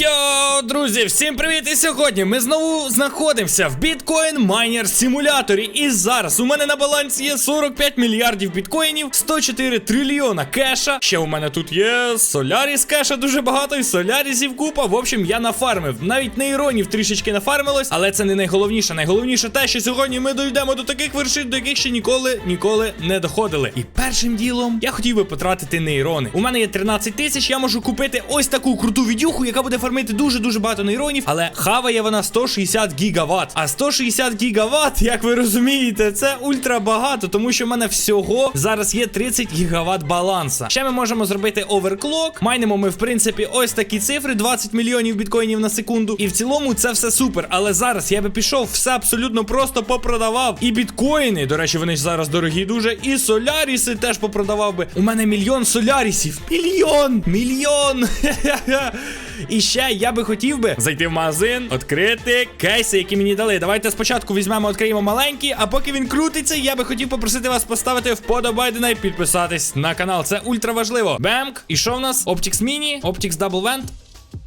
Йоу, друзі, всім привіт! І сьогодні ми знову знаходимося в біткоін майнер симуляторі. І зараз у мене на балансі є 45 мільярдів біткоїнів, 104 трильйона кеша. Ще у мене тут є соляріс кеша дуже багато, і солярісів купа. В общем, я нафармив. Навіть нейронів трішечки нафармилось, але це не найголовніше. Найголовніше те, що сьогодні ми дійдемо до таких вершин, до яких ще ніколи ніколи не доходили. І першим ділом я хотів би потратити нейрони. У мене є 13 тисяч, я можу купити ось таку круту відюху, яка буде фармити дуже-дуже багато нейронів, але хаває вона 160 гігаватт. А 160 гігаватт, як ви розумієте, це ультра багато, тому що в мене всього зараз є 30 гігаватт баланса. Ще ми можемо зробити оверклок. Майнимо ми, в принципі, ось такі цифри: 20 мільйонів біткоїнів на секунду. І в цілому це все супер. Але зараз я би пішов, все абсолютно просто попродавав. І біткоїни, до речі, вони ж зараз дорогі дуже. І соляріси теж попродавав би. У мене мільйон солярісів. Мільйон! Мільйон! Хе-хе-хе. І ще я би хотів би зайти в магазин, відкрити кейси, які мені дали. Давайте спочатку візьмемо, відкриємо маленькі, а поки він крутиться, я би хотів попросити вас поставити вподобайдена і підписатись на канал. Це ультра важливо. Бемк. І що в нас? Optics Mini, Optics Double Vent.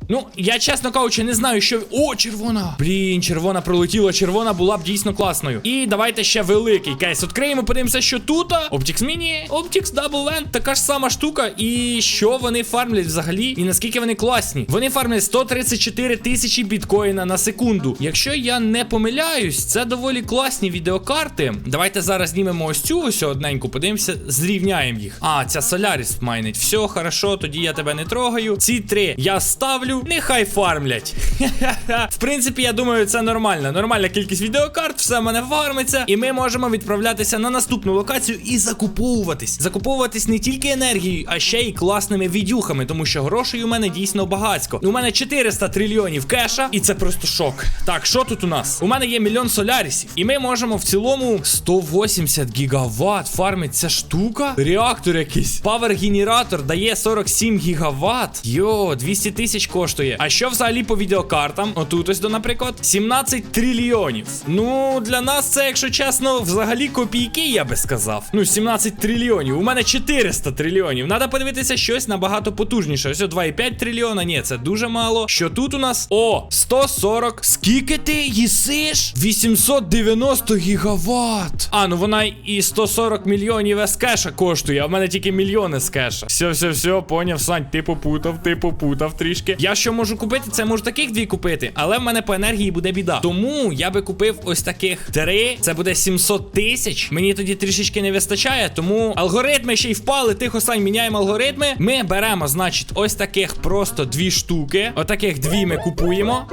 Ну, я чесно кажучи, не знаю, що. О, червона! Блін, червона пролетіла. Червона була б дійсно класною. І давайте ще великий кейс. Відкриємо, подивимося, що тут. Optix Mini, Optix Double Land, така ж сама штука. І що вони фармлять взагалі? І наскільки вони класні? Вони фармлять 134 тисячі біткоїна на секунду. Якщо я не помиляюсь, це доволі класні відеокарти. Давайте зараз знімемо ось цю ось одненьку, подивимося, зрівняємо їх. А, ця Solaris майнить. Все, хорошо, тоді я тебе не трогаю. Ці три я ставлю. Нехай фармлять. В принципі, я думаю, це нормально. Нормальна кількість відеокарт, все в мене фармиться. І ми можемо відправлятися на наступну локацію і закуповуватись. Закуповуватись не тільки енергією, а ще й класними відюхами, тому що грошей у мене дійсно багацько. У мене 400 трильйонів кеша, і це просто шок. Так, що тут у нас? У мене є мільйон солярісів, і ми можемо в цілому 180 гігаватт фармить ця штука. Реактор якийсь. Павер-генератор дає 47 гігаватт. Йо, 200 тисяч коштує. А що взагалі по відеокартам? Отут ось до, наприклад, 17 трильйонів. Ну, для нас це, якщо чесно, взагалі копійки, я би сказав. Ну, 17 трильйонів. У мене 400 трильйонів. Надо подивитися щось набагато потужніше. Ось о, 2,5 трильйона. Ні, це дуже мало. Що тут у нас? О, 140. Скільки ти їсиш? 890 гігаватт. А, ну вона і 140 мільйонів ескеша коштує, а в мене тільки мільйони з кеша. Все, все, все, поняв, Сань, ти попутав, ти попутав трішки. Я що можу купити? Це можу таких дві купити, але в мене по енергії буде біда. Тому я би купив ось таких три. Це буде 700 тисяч. Мені тоді трішечки не вистачає, тому алгоритми ще й впали. Тихо, Сань, міняємо алгоритми. Ми беремо, значить, ось таких просто дві штуки. Отаких дві ми купуємо.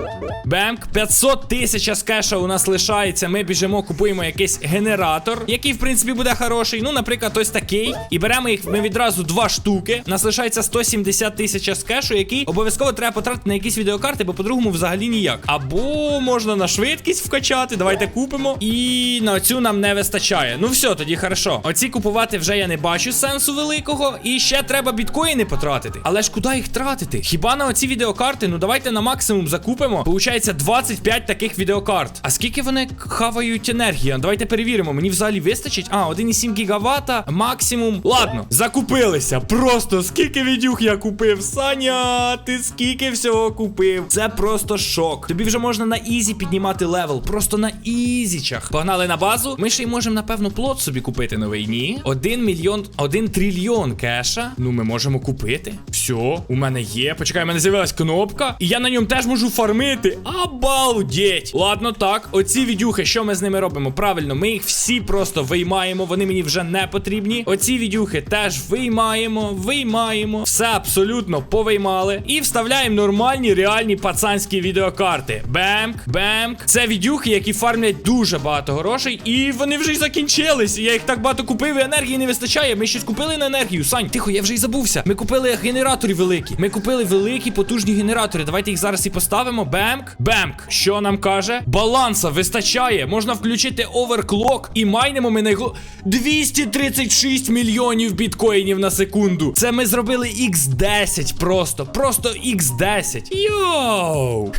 Бемк, 500 тисяч кеша у нас лишається. Ми біжимо, купуємо якийсь генератор, який, в принципі, буде хороший. Ну, наприклад, ось такий. І беремо їх ми відразу два штуки. Нас лишається 170 тисяч кешу, який обов'язково треба потратити на якісь відеокарти, бо по-другому взагалі ніяк. Або можна на швидкість вкачати. Давайте купимо. І на цю нам не вистачає. Ну все, тоді хорошо. Оці купувати вже я не бачу сенсу великого. І ще треба біткоїни потратити. Але ж куди їх тратити? Хіба на оці відеокарти? Ну давайте на максимум закупимо. Получається 25 таких відеокарт. А скільки вони хавають енергії? Давайте перевіримо. Мені взагалі вистачить. А, 1,7 гігавата, максимум. Ладно, закупилися. Просто скільки відюх я купив. Саня, ти скільки всього купив? Це просто шок. Тобі вже можна на ізі піднімати левел. Просто на ізічах. Погнали на базу. Ми ще й можемо, напевно, плот собі купити новий. Ні. Один мільйон, один трильйон кеша. Ну, ми можемо купити. Все, у мене є. Почекай, у мене з'явилась кнопка. І я на ньому теж можу фармити. Обалдеть. Ладно, так. Оці відюхи, що ми з ними робимо? Правильно, ми їх всі просто виймаємо. Вони мені вже не потрібні. Оці відюхи теж виймаємо, виймаємо. Все абсолютно повиймали. І вставляємо нормальні, реальні пацанські відеокарти. Бемк, бемк. Це відюхи, які фармлять дуже багато грошей. І вони вже й закінчились. Я їх так багато купив, і енергії не вистачає. Ми щось купили на енергію. Сань, тихо, я вже й забувся. Ми купили генератори великі. Ми купили великі потужні генератори. Давайте їх зараз і поставимо. Бемк, бемк. Що нам каже? Баланса вистачає. Можна включити оверклок. І майнимо ми найгло... 236 мільйонів біткоїнів на секунду. Це ми зробили X10 просто. Просто X10. 10. Йоу!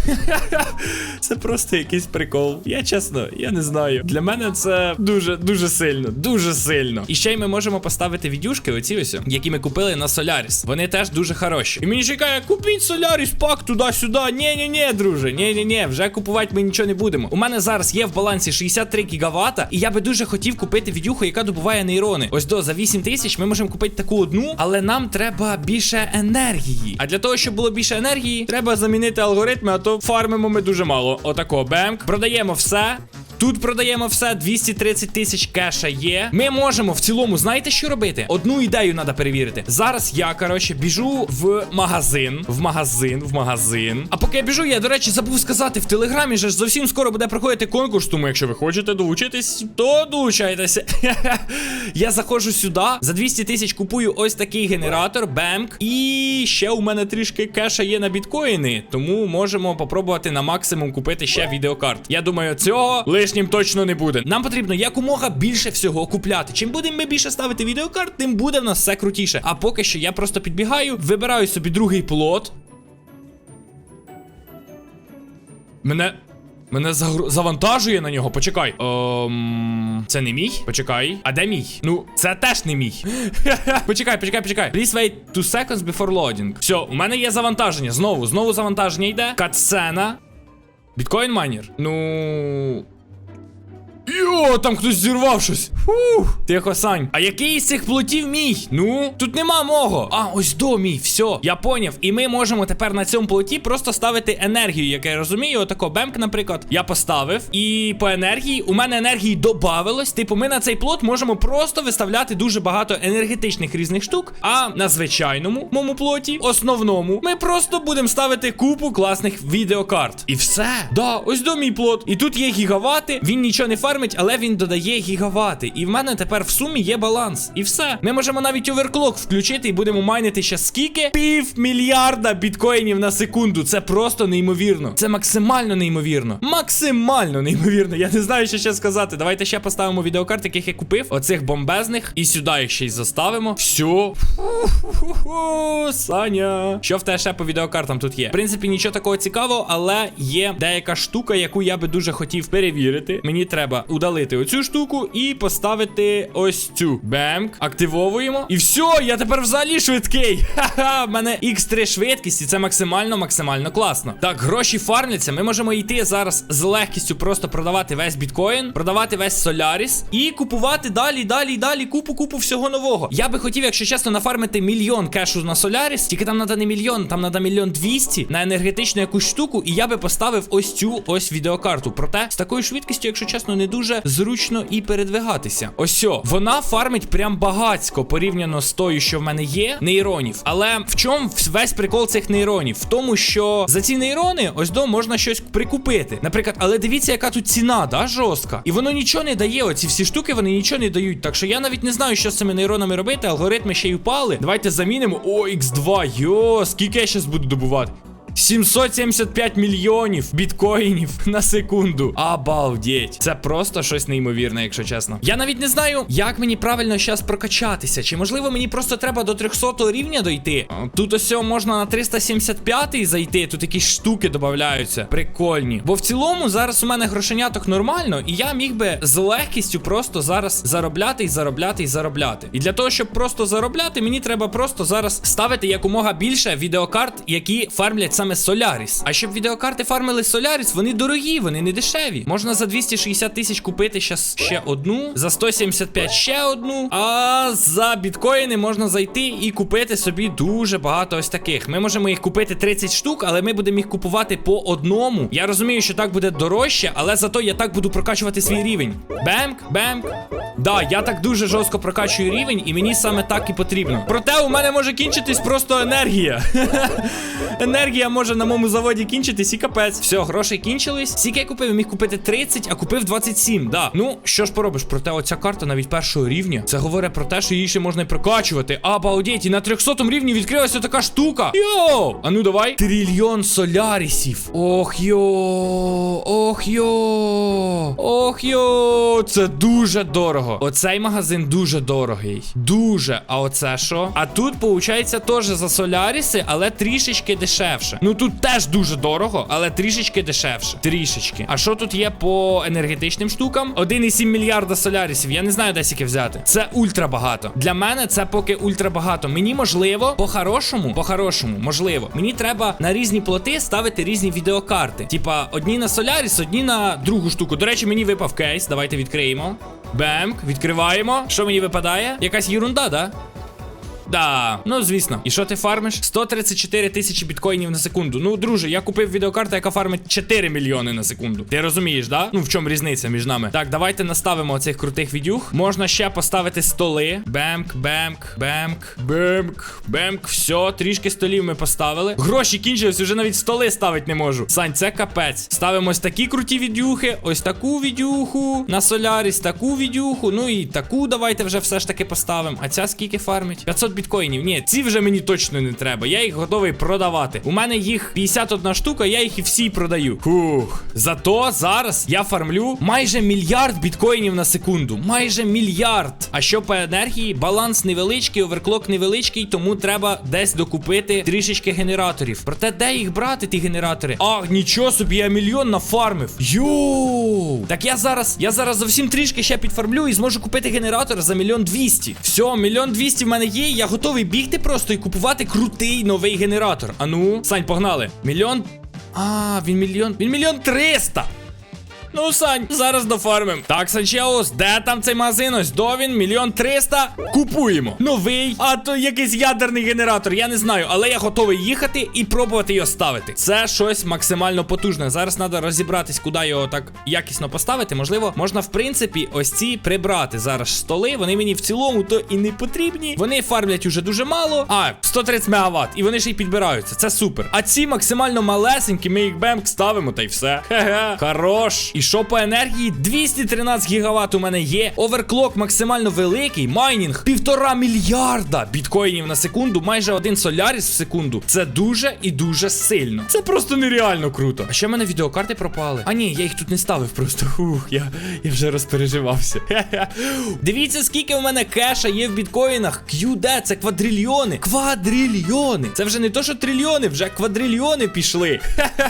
Це просто якийсь прикол. Я чесно, я не знаю. Для мене це дуже дуже сильно, дуже сильно. І ще й ми можемо поставити відюшки, оці ось, які ми купили на Solaris. Вони теж дуже хороші. І мені чекає, купіть Solaris пак туди-сюди. Ні, ні, ні, друже. Ні, ні, ні, вже купувати ми нічого не будемо. У мене зараз є в балансі 63 гігавата, і я би дуже хотів купити відюху, яка добуває нейрони. Ось до за 8 тисяч ми можемо купити таку одну, але нам треба більше енергії. А для того, щоб було більше енергії, треба замінити алгоритми, а то фармимо ми дуже мало. Отако, бемк. Продаємо все. Тут продаємо все, 230 тисяч кеша є. Ми можемо в цілому, знаєте, що робити? Одну ідею треба перевірити. Зараз я, коротше, біжу в магазин, в магазин, в магазин. А поки я біжу, я, до речі, забув сказати, в телеграмі ж зовсім скоро буде проходити конкурс. Тому, якщо ви хочете долучитись, то долучайтеся. я заходжу сюди, за 200 тисяч купую ось такий генератор, бемк. І ще у мене трішки кеша є на біткоїни, тому можемо попробувати на максимум купити ще відеокарт. Я думаю, цього лишнім точно не буде. Нам потрібно якомога більше всього купляти. Чим будемо ми більше ставити відеокарт, тим буде в нас все крутіше. А поки що я просто підбігаю, вибираю собі другий плот. Мене. Мене загру... завантажує на нього. Почекай. Ем... Це не мій? Почекай. А де мій? Ну, це теж не мій. почекай, почекай, почекай. Please wait two seconds before loading. Все, у мене є завантаження. Знову, знову завантаження йде. Катсцена. Біткоін майнер. Ну. Йо, там хтось зірвав щось. Фух. Тихо, Сань. А який із цих плотів мій? Ну, тут нема мого. А, ось до мій. Все, я поняв. І ми можемо тепер на цьому плоті просто ставити енергію, як я розумію. Отако бемк, наприклад, я поставив. І по енергії у мене енергії добавилось. Типу, ми на цей плот можемо просто виставляти дуже багато енергетичних різних штук. А на звичайному моєму плоті, основному, ми просто будемо ставити купу класних відеокарт. І все. Да, ось до мій плот. І тут є гігавати. Він нічого не фармить, але він додає гігавати. І в мене тепер в сумі є баланс. І все. Ми можемо навіть оверклок включити і будемо майнити ще скільки? Пів мільярда біткоїнів на секунду. Це просто неймовірно. Це максимально неймовірно. Максимально неймовірно. Я не знаю, що ще сказати. Давайте ще поставимо відеокарти, яких я купив. Оцих бомбезних. І сюди їх ще й заставимо. Все. Саня. Що в тебе ще по відеокартам тут є? В принципі, нічого такого цікавого, але є деяка штука, яку я би дуже хотів перевірити. Мені треба удалити оцю штуку і поставити ось цю. Бемк. Активовуємо. І все, я тепер взагалі швидкий. Ха-ха, в мене X3 швидкість, і це максимально, максимально класно. Так, гроші фармляться. Ми можемо йти зараз з легкістю просто продавати весь біткоін, продавати весь Соляріс і купувати далі, далі, далі купу, купу всього нового. Я би хотів, якщо чесно, нафармити мільйон кешу на Соляріс, тільки там треба не мільйон, там треба мільйон двісті на енергетичну якусь штуку, і я би поставив ось цю ось відеокарту. Проте з такою швидкістю, якщо чесно, не дуже зручно і передвигатися. Ось о, вона фармить прям багацько порівняно з тою, що в мене є, нейронів. Але в чому весь прикол цих нейронів? В тому, що за ці нейрони ось до можна щось прикупити. Наприклад, але дивіться, яка тут ціна, да, жорстка. І воно нічого не дає. Оці всі штуки вони нічого не дають. Так що я навіть не знаю, що з цими нейронами робити. Алгоритми ще й упали. Давайте замінимо. О, X2. Йо, скільки я зараз буду добувати? 775 мільйонів біткоїнів на секунду. Обалдеть. Це просто щось неймовірне, якщо чесно. Я навіть не знаю, як мені правильно зараз прокачатися. Чи можливо мені просто треба до 300 рівня дойти? Тут ось можна на 375 зайти. Тут якісь штуки додаються. Прикольні. Бо в цілому зараз у мене грошеняток нормально, і я міг би з легкістю просто зараз заробляти і заробляти і заробляти. І для того, щоб просто заробляти, мені треба просто зараз ставити якомога більше відеокарт, які фармлять саме Solaris. А щоб відеокарти фармили Solaris, вони дорогі, вони не дешеві. Можна за 260 тисяч купити щас ще одну, за 175 ще одну. А за біткоїни можна зайти і купити собі дуже багато ось таких. Ми можемо їх купити 30 штук, але ми будемо їх купувати по одному. Я розумію, що так буде дорожче, але зато я так буду прокачувати свій рівень. Бемк, бемк. Да, я так дуже жорстко прокачую рівень, і мені саме так і потрібно. Проте у мене може кінчитись просто енергія. енергія може на моєму заводі кінчитись і капець. Все, гроші кінчились. Скільки я купив, міг купити 30, а купив 27. Да. Ну, що ж поробиш? Проте оця карта навіть першого рівня. Це говорить про те, що її ще можна і прокачувати. Обалдеть, і на 300 рівні відкрилася така штука. Йоу! А ну давай. Трильйон солярісів. Ох йо. Ох йо. Ох йо. Це дуже дорого. Оцей магазин дуже дорогий. Дуже. А оце що? А тут, виходить, теж за соляріси, але трішечки дешевше. Ну тут теж дуже дорого, але трішечки дешевше. Трішечки. А що тут є по енергетичним штукам? 1,7 мільярда солярісів. Я не знаю, де скільки взяти. Це ультра багато. Для мене це поки ультра багато. Мені можливо, по-хорошому, по-хорошому, можливо, мені треба на різні плоти ставити різні відеокарти. Типа, одні на Соляріс, одні на другу штуку. До речі, мені випав кейс. Давайте відкриємо. Бемк, відкриваємо. Що мені випадає? Якась єрунда, да? Да, ну звісно. І що ти фармиш? 134 тисячі біткоїнів на секунду. Ну, друже, я купив відеокарту, яка фармить 4 мільйони на секунду. Ти розумієш, да? Ну в чому різниця між нами? Так, давайте наставимо оцих крутих відюх. Можна ще поставити столи. Бемк, бемк, бемк, бемк, бемк. Все, трішки столів ми поставили. Гроші кінчились, вже навіть столи ставити не можу. Сань, це капець. Ставимо ось такі круті відюхи, ось таку відюху. На соляріс таку відюху. Ну і таку давайте вже все ж таки поставимо. А ця скільки фармить? 500 біткоїнів. Ні, ці вже мені точно не треба. Я їх готовий продавати. У мене їх 51 штука, я їх і всі продаю. Фух. Зато зараз я фармлю майже мільярд біткоїнів на секунду. Майже мільярд. А що по енергії? Баланс невеличкий, оверклок невеличкий, тому треба десь докупити трішечки генераторів. Проте, де їх брати, ті генератори? А, нічого собі, я мільйон нафармив. Йоу! Так я зараз, я зараз зовсім трішки ще підфармлю і зможу купити генератор за мільйон двісті. Все, мільйон двісті в мене є. Я готовий бігти просто і купувати крутий новий генератор. А ну, Сань, погнали. Мільйон. А, він мільйон. Він мільйон триста. Ну, Сань, зараз дофармим. Так, Санчеус, де там цей магазин? До він, мільйон триста. Купуємо. Новий, а то якийсь ядерний генератор. Я не знаю, але я готовий їхати і пробувати його ставити. Це щось максимально потужне. Зараз треба розібратись, куди його так якісно поставити. Можливо, можна, в принципі, ось ці прибрати зараз столи. Вони мені в цілому то і не потрібні. Вони фармлять уже дуже мало. А, 130 мегаватт. І вони ще й підбираються. Це супер. А ці максимально малесенькі, ми їх бемк ставимо, та й все. Хе-хе. Хорош. І що по енергії? 213 гігаватт у мене є. Оверклок максимально великий. Майнінг півтора мільярда біткоїнів на секунду, майже один соляріс в секунду. Це дуже і дуже сильно. Це просто нереально круто. А ще в мене відеокарти пропали. А ні, я їх тут не ставив просто. Фух, я, я вже розпереживався. Дивіться, скільки у мене кеша є в біткоїнах. QD, це квадрильйони. Квадрильйони. Це вже не то, що трильйони, вже квадрильйони пішли.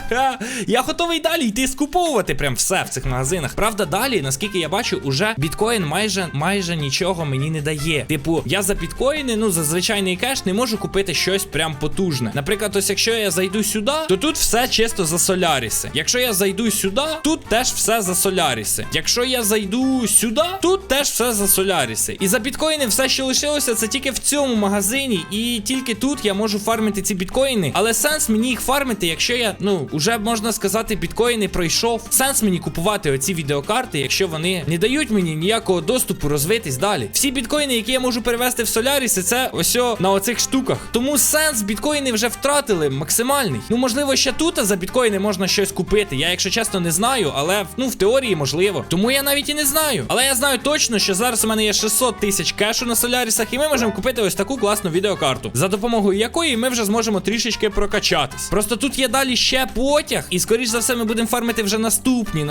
Я готовий далі йти скуповувати прям все в цих магазинах. Правда, далі, наскільки я бачу, уже біткоін майже майже нічого мені не дає. Типу, я за біткоїни, ну за звичайний кеш, не можу купити щось прям потужне. Наприклад, ось якщо я зайду сюди, то тут все чисто за соляріси. Якщо я зайду сюди, тут теж все за соляріси. Якщо я зайду сюди, тут теж все за соляріси. І за біткоїни все, що лишилося, це тільки в цьому магазині. І тільки тут я можу фармити ці біткоїни. Але сенс мені їх фармити, якщо я, ну, уже можна сказати, біткоїни пройшов. Сенс мені купувати оці відеокарти, якщо вони не дають мені ніякого доступу розвитись далі. Всі біткоїни, які я можу перевести в соляріси, це ось на оцих штуках. Тому сенс біткоїни вже втратили максимальний. Ну, можливо, ще тут за біткоїни можна щось купити. Я, якщо чесно, не знаю, але ну в теорії можливо. Тому я навіть і не знаю. Але я знаю точно, що зараз у мене є 600 тисяч кешу на солярісах, і ми можемо купити ось таку класну відеокарту, за допомогою якої ми вже зможемо трішечки прокачатись. Просто тут є далі ще потяг, і скоріш за все ми будемо фармити вже наступні наступні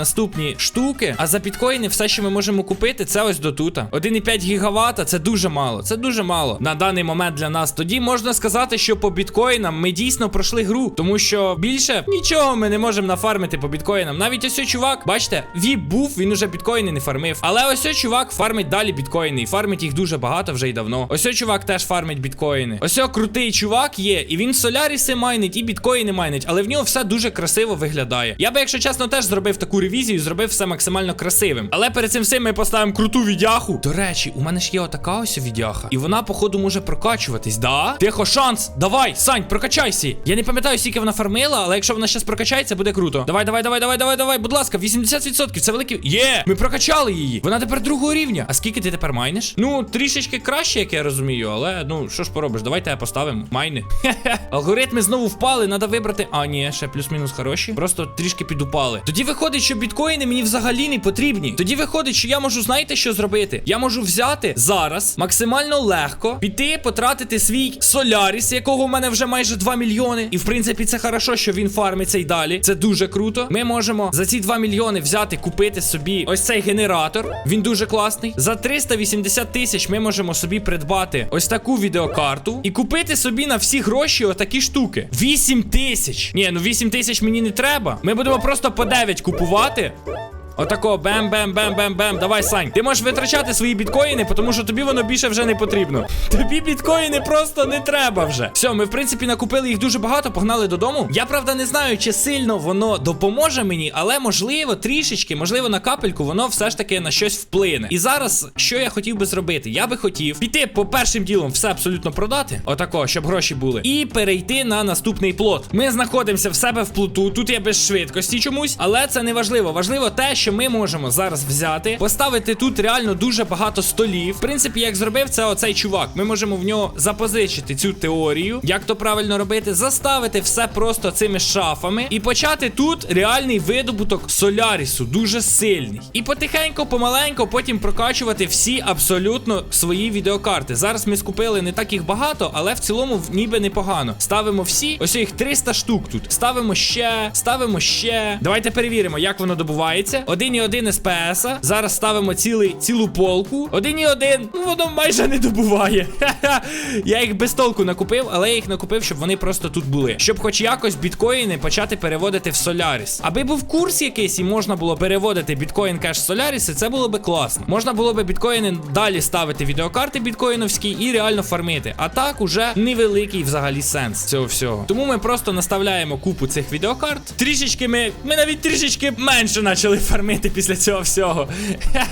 штуки. А за біткоїни все, що ми можемо купити, це ось до тута. 1,5 гігавата це дуже мало. Це дуже мало на даний момент для нас. Тоді можна сказати, що по біткоїнам ми дійсно пройшли гру, тому що більше нічого ми не можемо нафармити по біткоїнам. Навіть ось цей чувак, бачите, віп був, він уже біткоїни не фармив. Але ось цей чувак фармить далі біткоїни. І фармить їх дуже багато вже й давно. Ось цей чувак теж фармить біткоїни. Ось цей крутий чувак є, і він соляріси майнить, і біткоїни майнить, але в нього все дуже красиво виглядає. Я би, якщо чесно, теж зробив таку ревізію, зробив все максимально красивим. Але перед цим всім ми поставимо круту відяху. До речі, у мене ж є отака ось відяха, і вона, походу, може прокачуватись, да? Тихо, шанс! Давай, Сань, прокачайся! Я не пам'ятаю, скільки вона фармила, але якщо вона зараз прокачається, буде круто. Давай, давай, давай, давай, давай, давай, будь ласка, 80%. Це великий. Є! Ми прокачали її. Вона тепер другого рівня. А скільки ти тепер майниш? Ну, трішечки краще, як я розумію, але ну що ж поробиш, давайте я поставимо. Майни. Алгоритми знову впали, треба вибрати. А, ні, ще плюс-мінус хороші. Просто трішки підупали. Тоді виходить, що біткоїни мені взагалі не потрібні. Тоді виходить, що я можу, знаєте, що зробити? Я можу взяти зараз максимально легко піти, потратити свій Соляріс, якого в мене вже майже 2 мільйони. І в принципі, це хорошо, що він фармиться і далі. Це дуже круто. Ми можемо за ці 2 мільйони взяти, купити собі ось цей генератор. Він дуже класний. За 380 тисяч ми можемо собі придбати ось таку відеокарту і купити собі на всі гроші отакі штуки. 8 тисяч. Ні, ну 8 тисяч мені не треба. Ми будемо просто по 9 купувати. 待て。Отако, бем-бем-бем-бем-бем. Давай, Сань. Ти можеш витрачати свої біткоїни, тому що тобі воно більше вже не потрібно. Тобі біткоїни просто не треба вже. Все, ми в принципі накупили їх дуже багато, погнали додому. Я правда не знаю, чи сильно воно допоможе мені, але можливо, трішечки, можливо, на капельку, воно все ж таки на щось вплине. І зараз, що я хотів би зробити? Я би хотів піти по першим ділом все абсолютно продати. Отако, щоб гроші були. І перейти на наступний плот. Ми знаходимося в себе в плоту. Тут я без швидкості чомусь, але це не важливо. Важливо те, що ми можемо зараз взяти, поставити тут реально дуже багато столів. В принципі, як зробив це оцей чувак. Ми можемо в нього запозичити цю теорію, як то правильно робити, заставити все просто цими шафами і почати тут реальний видобуток солярісу, дуже сильний. І потихеньку, помаленьку, потім прокачувати всі абсолютно свої відеокарти. Зараз ми скупили не так їх багато, але в цілому ніби непогано. Ставимо всі, ось їх 300 штук тут. Ставимо ще, ставимо ще. Давайте перевіримо, як воно добувається. 1,1 СПС. Зараз ставимо цілий, цілу полку. 1,1, ну воно майже не добуває. Я їх без толку накупив, але я їх накупив, щоб вони просто тут були. Щоб хоч якось біткоїни почати переводити в Соляріс. Аби був курс якийсь і можна було переводити біткоін кеш в Соляріси, це було би класно. Можна було би біткоїни далі ставити відеокарти біткоїновські і реально фармити. А так уже невеликий взагалі сенс цього всього. Тому ми просто наставляємо купу цих відеокарт. Трішечки ми. Ми навіть трішечки менше почали фармити після цього всього.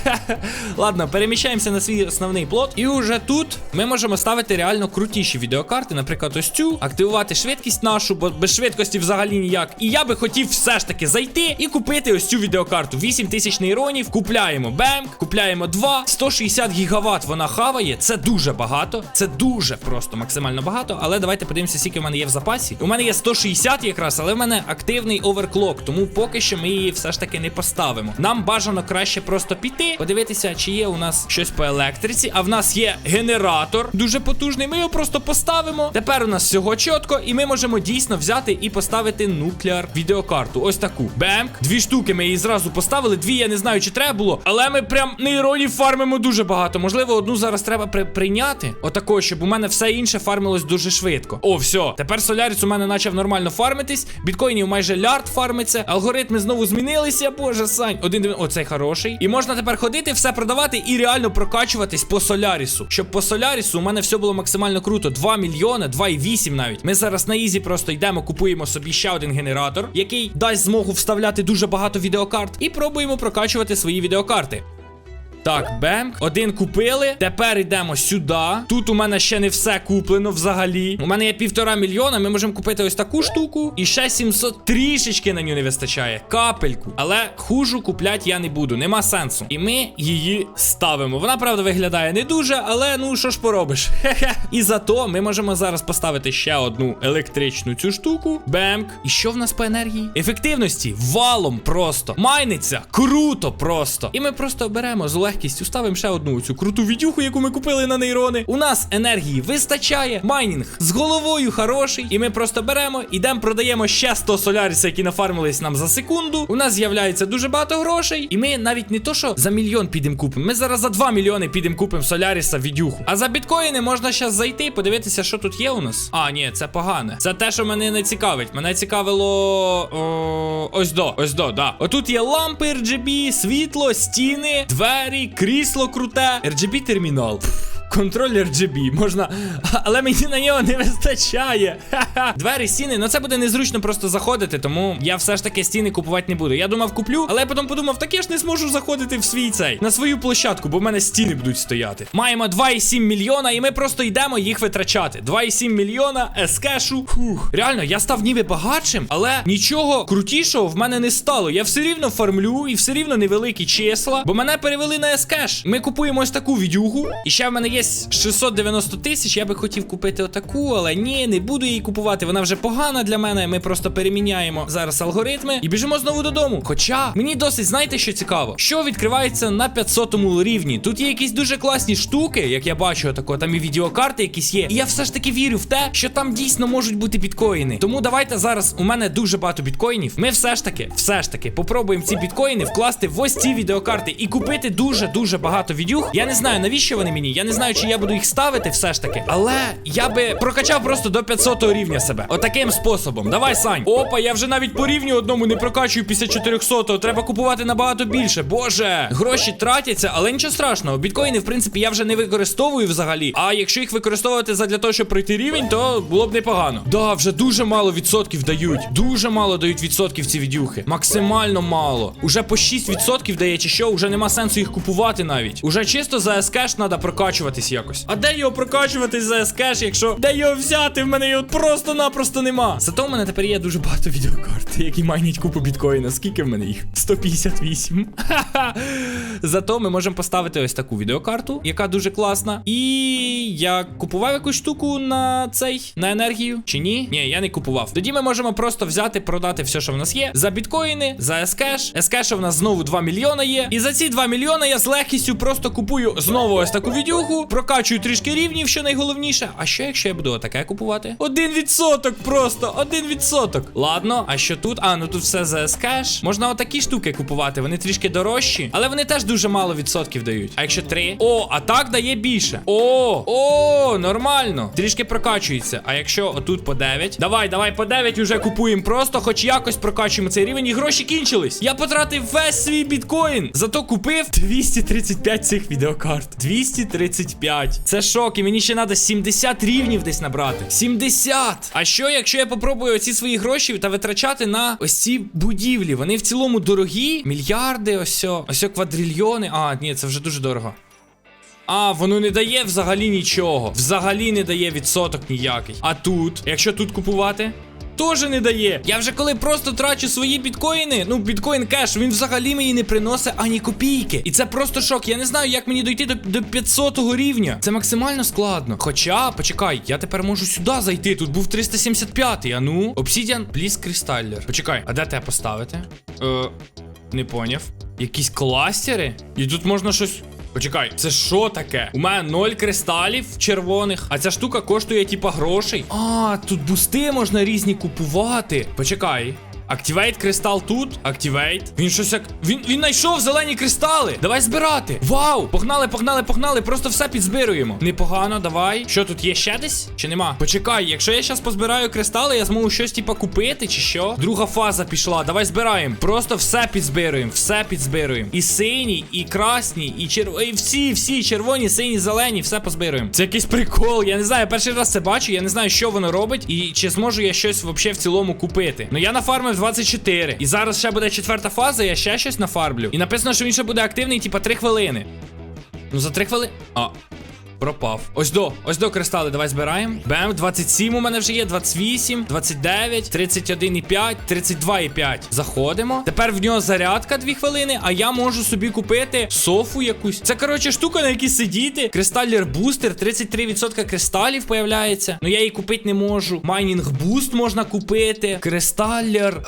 Ладно, переміщаємося на свій основний плот. І уже тут ми можемо ставити реально крутіші відеокарти. Наприклад, ось цю, активувати швидкість нашу, бо без швидкості взагалі ніяк. І я би хотів все ж таки зайти і купити ось цю відеокарту. 8 тисяч нейронів. Купляємо бемк, купляємо 2, 160 гігават вона хаває. Це дуже багато. Це дуже просто максимально багато. Але давайте подивимося, скільки в мене є в запасі. У мене є 160 якраз, але в мене активний оверклок. Тому поки що ми її все ж таки не поставимо. Нам бажано краще просто піти, подивитися, чи є у нас щось по електриці. А в нас є генератор дуже потужний. Ми його просто поставимо. Тепер у нас всього чітко, і ми можемо дійсно взяти і поставити нуклеар відеокарту. Ось таку. Бемк. Дві штуки ми її зразу поставили. Дві я не знаю, чи треба було. Але ми прям нейронів фармимо дуже багато. Можливо, одну зараз треба при прийняти. Отако, щоб у мене все інше фармилось дуже швидко. О, все. Тепер Соляріс у мене почав нормально фармитись. Біткоїнів майже лярд фармиться. Алгоритми знову змінилися. Боже, сань. Один Оцей хороший. І можна тепер ходити, все продавати і реально прокачуватись по Солярісу. Щоб по Солярісу у мене все було максимально круто. 2 мільйона, 2,8 навіть. Ми зараз на ізі просто йдемо, купуємо собі ще один генератор, який дасть змогу вставляти дуже багато відеокарт, і пробуємо прокачувати свої відеокарти. Так, бемк. Один купили. Тепер йдемо сюди. Тут у мене ще не все куплено взагалі. У мене є півтора мільйона. Ми можемо купити ось таку штуку. І ще 700 трішечки на нього не вистачає. Капельку. Але хужу купляти я не буду. Нема сенсу. І ми її ставимо. Вона, правда, виглядає не дуже, але ну що ж поробиш. Хе-хе. І зато ми можемо зараз поставити ще одну електричну цю штуку. Бемк. І що в нас по енергії? Ефективності валом просто. Майниться. Круто просто. І ми просто беремо з легкістю, ставимо ще одну цю круту відюху, яку ми купили на нейрони. У нас енергії вистачає. Майнінг з головою хороший. І ми просто беремо, ідемо, продаємо ще 100 соляріса, які нафармились нам за секунду. У нас з'являється дуже багато грошей. І ми навіть не то, що за мільйон підемо купимо. Ми зараз за 2 мільйони підемо купимо соляріса відюху. А за біткоїни можна зараз зайти, подивитися, що тут є у нас. А, ні, це погане. Це те, що мене не цікавить. Мене цікавило. О, ось до, ось до, да. Отут є лампи RGB, світло, стіни, двері, i krislo RGB terminal. Контроль RGB, можна. Але мені на нього не вистачає. Ха-ха. Двері, стіни, ну це буде незручно просто заходити, тому я все ж таки стіни купувати не буду. Я думав, куплю, але я потім подумав, так я ж не зможу заходити в свій цей на свою площадку, бо в мене стіни будуть стояти. Маємо 2,7 мільйона, і ми просто йдемо їх витрачати. 2,7 мільйона ескешу. Фух. Реально, я став ніби багатшим, але нічого крутішого в мене не стало. Я все рівно фармлю і все рівно невеликі числа, бо мене перевели на ескеш. Ми купуємо ось таку відюгу, і ще в мене є є 690 тисяч. Я би хотів купити отаку, але ні, не буду її купувати. Вона вже погана для мене. Ми просто переміняємо зараз алгоритми і біжимо знову додому. Хоча мені досить, знаєте, що цікаво, що відкривається на 500 рівні. Тут є якісь дуже класні штуки, як я бачу, отако, там і відеокарти якісь є. І я все ж таки вірю в те, що там дійсно можуть бути біткоїни. Тому давайте зараз у мене дуже багато біткоїнів. Ми все ж таки, все ж таки, попробуємо ці біткоїни вкласти в ось ці відеокарти і купити дуже дуже багато відюх. Я не знаю навіщо вони мені. Я не знаю, чи я буду їх ставити все ж таки. Але я би прокачав просто до 500 рівня себе. Отаким способом. Давай, Сань. Опа, я вже навіть по рівню одному не прокачую після 400 Треба купувати набагато більше. Боже, гроші тратяться, але нічого страшного. Біткоїни, в принципі, я вже не використовую взагалі. А якщо їх використовувати задля того, щоб пройти рівень, то було б непогано. Да, вже дуже мало відсотків дають. Дуже мало дають відсотків ці відюхи. Максимально мало. Уже по 6% дає, чи що, уже нема сенсу їх купувати навіть. Уже чисто за ескеш треба прокачуватись якось. А де його прокачуватись за ескеш, якщо де його взяти? В мене його просто-напросто нема. Зато в мене тепер є дуже багато відеокарт, які майнять купу біткоїна. Скільки в мене їх? 158. Ха-ха. Зато ми можемо поставити ось таку відеокарту, яка дуже класна. І я купував якусь штуку на цей на енергію. Чи ні? Ні, я не купував. Тоді ми можемо просто взяти, продати все, що в нас є. За біткоїни, за ескеш. Ескеша в нас знову 2 мільйона є. І за ці 2 мільйона я з легкістю просто купую знову ось таку відюху, прокачую трішки рівнів, що найголовніше. А що, якщо я буду отаке купувати? Один відсоток просто, один відсоток. Ладно, а що тут? А, ну тут все за ескеш. Можна отакі штуки купувати, вони трішки дорожчі, але вони теж дуже мало відсотків дають. А якщо три? О, а так дає більше. О, о, нормально. Трішки прокачується. А якщо отут по 9? Давай, давай по 9 уже купуємо просто, хоч якось прокачуємо цей рівень, і гроші кінчились. Я потратив весь свій біткоін. Зато купив 235 цих відеокарт. 235. Це шок, і мені ще треба 70 рівнів десь набрати. 70! А що, якщо я попробую оці свої гроші та витрачати на ось ці будівлі? Вони в цілому дорогі, мільярди, ось ось квадрильйони. А, ні, це вже дуже дорого. А, воно не дає взагалі нічого. Взагалі не дає відсоток ніякий. А тут, якщо тут купувати. Теж не дає. Я вже коли просто трачу свої біткоїни, ну біткоін кеш, він взагалі мені не приносить ані копійки. І це просто шок. Я не знаю, як мені дойти до, до 500 рівня. Це максимально складно. Хоча, почекай, я тепер можу сюди зайти. Тут був 375-й. а ну. Обсідіан, пліс кристаллер. Почекай, а де тебе поставити? Е, не поняв. Якісь кластери? І тут можна щось. Почекай, це що таке? У мене 0 кристалів червоних, а ця штука коштує типа грошей. А, тут бусти можна різні купувати. Почекай. Активейт кристал тут. Активейт. Він щось як. Він він знайшов зелені кристали. Давай збирати. Вау! Погнали, погнали, погнали. Просто все підзбируємо. Непогано, давай. Що тут є ще десь? Чи нема? Почекай, якщо я зараз позбираю кристали, я зможу щось типа купити, чи що? Друга фаза пішла. Давай збираємо. Просто все підзбируємо, все підзбируємо. І сині, і красні, і червоні. І всі, всі червоні, сині, зелені, все позбируємо. Це якийсь прикол. Я не знаю, перший раз це бачу. Я не знаю, що воно робить, і чи зможу я щось взагалі в цілому купити. Ну я нафармив 24. І зараз ще буде четверта фаза, я ще щось нафарблю. І написано, що він ще буде активний, типа 3 хвилини. Ну за 3 хвилини. А. Пропав. Ось до, ось до кристали, давай збираємо. Бем, 27 у мене вже є, 28, 29, 31,5, 32,5. Заходимо. Тепер в нього зарядка 2 хвилини, а я можу собі купити софу якусь. Це, коротше, штука, на якій сидіти. Кристаллер бустер, 33% кристалів появляється. Ну я її купити не можу. Майнінг буст можна купити. Кристаллер.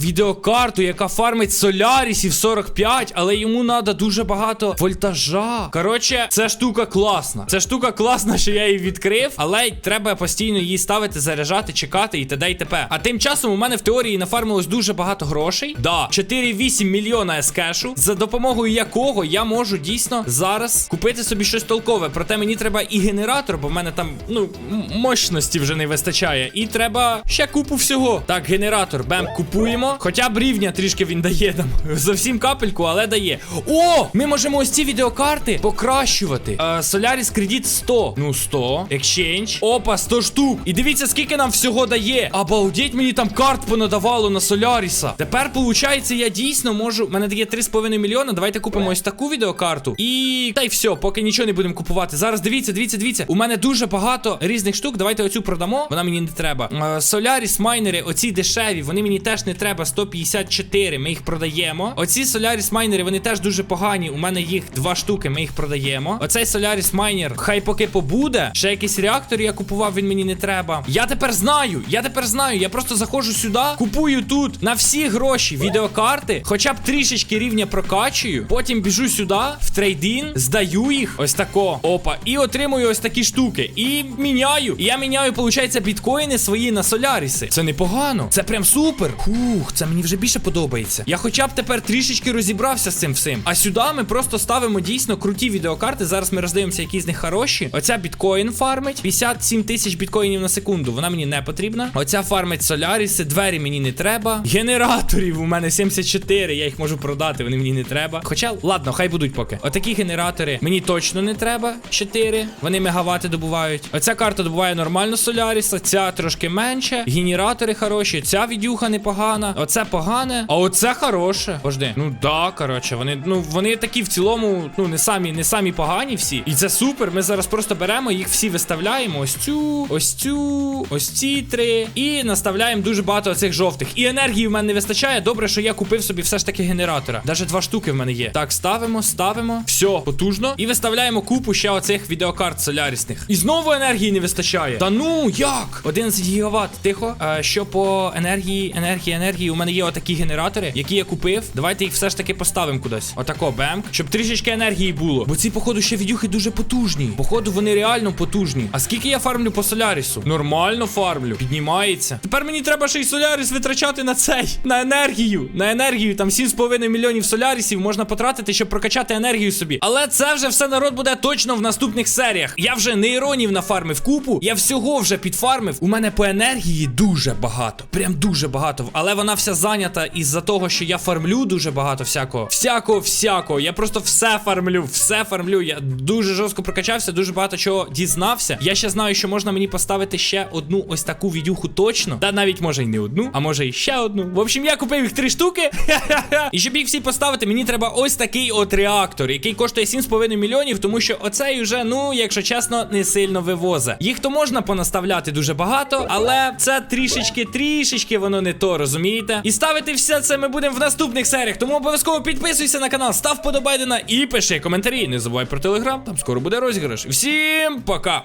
Відеокарту, яка фармить солярісів 45, але йому треба дуже багато вольтажа. Коротше, ця штука класна. Ця штука класна, що я її відкрив, але треба постійно її ставити, заряджати, чекати і т.д. і т.п. А тим часом у мене в теорії нафармилось дуже багато грошей. Да, 4,8 мільйона ескешу, за допомогою якого я можу дійсно зараз купити собі щось толкове. Проте мені треба і генератор, бо в мене там, ну, мощності вже не вистачає. І треба ще купу всього. Так, генератор, бем, купуємо. Хоча б рівня трішки він дає там. Зовсім капельку, але дає. О! Ми можемо ось ці відеокарти покращувати. Е, Solaris Credit 100. Ну, 100. Exchange. Опа, 100 штук. І дивіться, скільки нам всього дає. Обалдеть, мені там карт понадавало на Соляріса. Тепер, виходить, я дійсно можу. У мене дає 3,5 мільйона. Давайте купимо ось таку відеокарту. І. Та й все, поки нічого не будемо купувати. Зараз дивіться, дивіться, дивіться. У мене дуже багато різних штук. Давайте оцю продамо. Вона мені не треба. Е, Solaris майнери, оці дешеві, вони мені теж не треба. треба 154, ми їх продаємо. Оці Solaris майнери, вони теж дуже погані. У мене їх два штуки, ми їх продаємо. Оцей Solaris майнер, хай поки побуде. Ще якийсь реактор я купував, він мені не треба. Я тепер знаю, я тепер знаю. Я просто заходжу сюди, купую тут на всі гроші відеокарти, хоча б трішечки рівня прокачую. Потім біжу сюди, в трейдін, здаю їх. Ось тако. Опа. І отримую ось такі штуки. І міняю. І я міняю, виходить, біткоїни свої на соляріси. Це непогано. Це прям супер. Хух, це мені вже більше подобається. Я хоча б тепер трішечки розібрався з цим всім. А сюди ми просто ставимо дійсно круті відеокарти. Зараз ми роздивимося, які з них хороші. Оця біткоін фармить. 57 тисяч біткоїнів на секунду. Вона мені не потрібна. Оця фармить соляріси, двері мені не треба. Генераторів у мене 74. Я їх можу продати, вони мені не треба. Хоча, ладно, хай будуть поки. Отакі генератори мені точно не треба. 4. Вони мегавати добувають. Оця карта добуває нормально соляріса, ця трошки менше. Генератори хороші, ця відюха непогана. Оце погане. А оце хороше. Пожди. Ну да, коротше, вони, ну вони такі в цілому, ну не самі, не самі погані всі. І це супер. Ми зараз просто беремо їх всі виставляємо. Ось цю, ось цю, ось ці три. І наставляємо дуже багато оцих жовтих. І енергії в мене не вистачає. Добре, що я купив собі все ж таки генератора. Даже два штуки в мене є. Так, ставимо, ставимо. Все, потужно. І виставляємо купу ще оцих відеокарт солярісних. І знову енергії не вистачає. Та ну як? 11 гігават. Тихо. Е, що по енергії, енергії, енергії? У мене є отакі генератори, які я купив. Давайте їх все ж таки поставимо кудись. Отако, бемк. Щоб трішечки енергії було. Бо ці, походу, ще відюхи дуже потужні. Походу, вони реально потужні. А скільки я фармлю по солярісу? Нормально фармлю. Піднімається. Тепер мені треба ще й соляріс витрачати на цей. На енергію. На енергію. Там 7,5 мільйонів солярісів можна потратити, щоб прокачати енергію собі. Але це вже все народ буде точно в наступних серіях. Я вже нейронів нафармив купу. Я всього вже підфармив. У мене по енергії дуже багато. Прям дуже багато. Але вона вся зайнята із-за того, що я фармлю дуже багато всякого. Всякого, всякого. Я просто все фармлю, все фармлю. Я дуже жорстко прокачався, дуже багато чого дізнався. Я ще знаю, що можна мені поставити ще одну ось таку відюху точно. Та навіть може й не одну, а може й ще одну. В общем, я купив їх три штуки. І щоб їх всі поставити, мені треба ось такий от реактор, який коштує 7,5 мільйонів, тому що оцей уже, ну, якщо чесно, не сильно вивозить. Їх то можна понаставляти дуже багато, але це трішечки, трішечки воно не то, розумієте? І ставити все це ми будемо в наступних серіях. Тому обов'язково підписуйся на канал, став подобайдена і пиши коментарі. Не забувай про телеграм, там скоро буде розіграш. Всім пока!